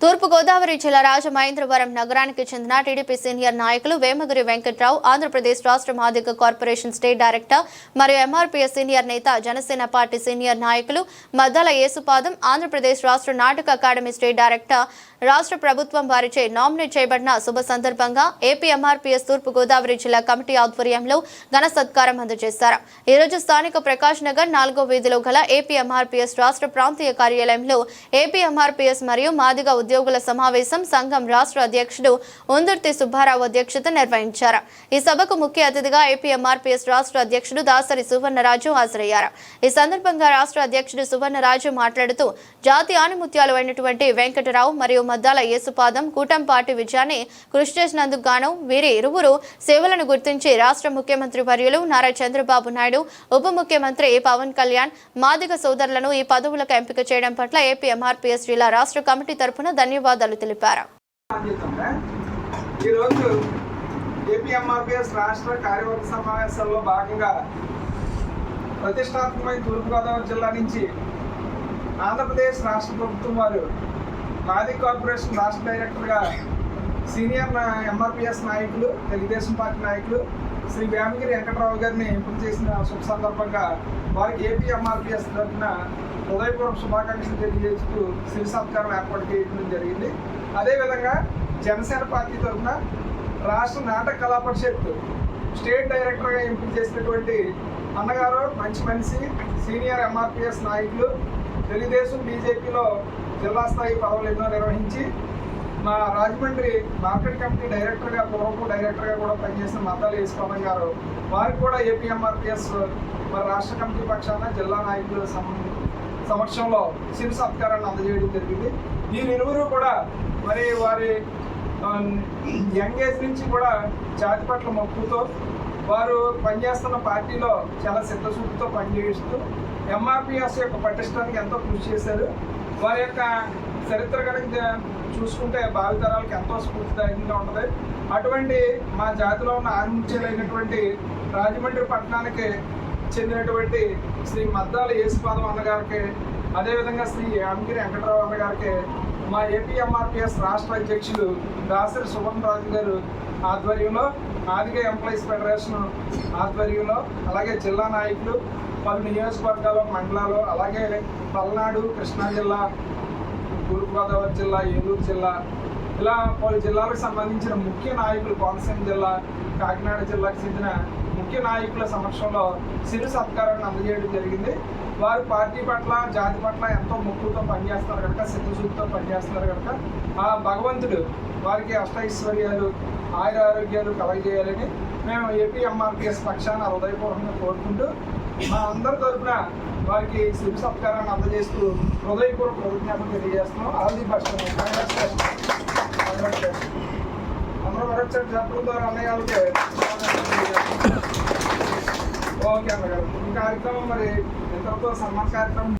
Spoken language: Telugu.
తూర్పుగోదావరి జిల్లా రాజమహేంద్రవరం నగరానికి చెందిన టీడీపీ సీనియర్ నాయకులు వేమగిరి వెంకట్రావు ఆంధ్రప్రదేశ్ రాష్ట్ర మాదిక కార్పొరేషన్ స్టేట్ డైరెక్టర్ మరియు ఎంఆర్పీఎస్ సీనియర్ నేత జనసేన పార్టీ సీనియర్ నాయకులు మద్దాల యేసుపాదం ఆంధ్రప్రదేశ్ రాష్ట్ర నాటక అకాడమీ స్టేట్ డైరెక్టర్ రాష్ట్ర ప్రభుత్వం వారిచే నామినేట్ చేయబడిన శుభ సందర్భంగా ఏపీ ఎంఆర్పీఎస్ తూర్పుగోదావరి జిల్లా కమిటీ ఆధ్వర్యంలో ఘన సత్కారం అందజేశారు. ఈరోజు స్థానిక ప్రకాష్ నగర్ నాలుగో వీధిలో గల ఏపీ ఎంఆర్పీఎస్ రాష్ట్ర ప్రాంతీయ కార్యాలయంలో ఏపీ ఎంఆర్పీఎస్ మరియు మాదిగ ఉద్యోగుల సమావేశం సంఘం రాష్ట్ర అధ్యక్షుడు ఉందుర్తి సుబ్బారావు అధ్యక్షత నిర్వహించారు. ఈ సభకు ముఖ్య అతిథిగా ఏపీఎంఆర్పీఎస్ రాష్ట్ర అధ్యక్షుడు దాసరి సువర్ణరాజు హాజరయ్యారు. ఈ సందర్భంగా రాష్ట్ర అధ్యక్షుడు సువర్ణరాజు మాట్లాడుతూ జాతి ఆనిముత్యాలు అయినటువంటి వెంకటరావు మరియు మద్దాల యేసుపాదం కూటంపాటి విజయాన్ని కృషి చేసినందుకు గాను వీరి ఇరువురు సేవలను గుర్తించి రాష్ట్ర ముఖ్యమంత్రి వర్యులు నారా చంద్రబాబు నాయుడు ఉప ముఖ్యమంత్రి పవన్ కళ్యాణ్ మాదిగ సోదరులను ఈ పదవులకు ఎంపిక చేయడం పట్ల ఏపీఎంఆర్పీఎస్ జిల్లా రాష్ట్ర కమిటీ తరపున ధన్యవాదాలు తెలిపారు. ఈరోజు ఏపీఎంఆర్పిఎస్ రాష్ట్ర కార్యవర్గ సమావేశాల్లో భాగంగా ప్రతిష్టాత్మకమైన తూర్పుగోదావరి జిల్లా నుంచి ఆంధ్రప్రదేశ్ రాష్ట్ర ప్రభుత్వం వారు మాది కార్పొరేషన్ రాష్ట్ర డైరెక్టర్గా సీనియర్ ఎంఆర్పిఎస్ నాయకులు తెలుగుదేశం పార్టీ నాయకులు శ్రీ వేమగిరి వెంకటరావు గారిని ఎంపిక చేసిన శుభ సందర్భంగా వారికి ఏపీ ఎంఆర్పిఎస్ తరఫున హృదయపూర్వక శుభాకాంక్షలు తెలియజేస్తూ సిరి సత్కారం ఏర్పాటు చేయడం జరిగింది. అదేవిధంగా జనసేన పార్టీ తరఫున రాష్ట్ర నాటక కళా పరిషత్ స్టేట్ డైరెక్టర్గా ఎంపిక చేసినటువంటి అన్నగారు మంచి మనిషి సీనియర్ ఎంఆర్పిఎస్ నాయకులు తెలుగుదేశం బీజేపీలో జిల్లా స్థాయి పదవులు ఎన్నో నిర్వహించి మా రాజమండ్రి మార్కెట్ కమిటీ డైరెక్టర్గా పూర్వపు డైరెక్టర్గా కూడా పనిచేసిన మద్దాలు వేసుకోవడం గారు వారికి కూడా ఏపీఎంఆర్పిఎస్ మరి రాష్ట్ర కమిటీ పక్షాన జిల్లా నాయకులు సమక్షంలో శివ సత్కారాన్ని అందజేయడం జరిగింది. ఈ ఇరువురు కూడా మరి వారి యంగ్ ఏజ్ నుంచి కూడా జాతి పట్ల మక్కువతో వారు పనిచేస్తున్న పార్టీలో చాలా సిద్ధశుద్ధితో పనిచేస్తూ ఎంఆర్పిఎస్ యొక్క పటిష్టానికి ఎంతో కృషి చేశారు. వారి యొక్క చరిత్ర కనుక చూసుకుంటే భావితరాలకు ఎంతో స్ఫూర్తిదాయకంగా ఉంటుంది. అటువంటి మా జాతిలో ఉన్న ఆనిముత్యాలైనటువంటి రాజమండ్రి పట్టణానికి చెందినటువంటి శ్రీ మద్దాల యేసుపాదం అన్నగారికి అదేవిధంగా శ్రీ యామగిరి వెంకటరావు అన్నగారికి మా ఏపీఎంఆర్పిఎస్ రాష్ట్ర అధ్యక్షులు దాసరి సువర్ణ రాజు గారు ఆధ్వర్యంలో ఆదిక ఎంప్లాయీస్ ఫెడరేషన్ ఆధ్వర్యంలో అలాగే జిల్లా నాయకులు పలు నియోజకవర్గాలు మండలాలు అలాగే పల్నాడు కృష్ణా జిల్లా తూర్పుగోదావరి జిల్లా ఏలూరు జిల్లా ఇలా పలు జిల్లాలకు సంబంధించిన ముఖ్య నాయకులు కోనసీమ జిల్లా కాకినాడ జిల్లాకు చెందిన ముఖ్య నాయకుల సమక్షంలో సిరు సత్కారాన్ని అందజేయడం జరిగింది. వారు పార్టీ పట్ల జాతి పట్ల ఎంతో ముక్కుతో పనిచేస్తున్నారు కనుక సిద్ధశుద్ధితో పనిచేస్తున్నారు కనుక ఆ భగవంతుడు వారికి అష్టైశ్వర్యాలు ఆయుర ఆరోగ్యాలు కలగజేయాలని మేము ఏపీఎంఆర్పిఎస్ పక్షాన్ని పక్షాన హృదయపూర్వకంగా కోరుకుంటూ మా అందరి తరఫున వారికి శిల్ప సత్కారాన్ని అందజేస్తూ హృదయపూర్వక కృతజ్ఞతలు తెలియజేస్తున్నాం. All the best. అందరూ మరొకసారి చెప్పడం ద్వారా అన్నయ్యాలకి ఓకే అన్నగారు ఈ కార్యక్రమం మరి ఇంతటితో సన్మాన కార్యక్రమం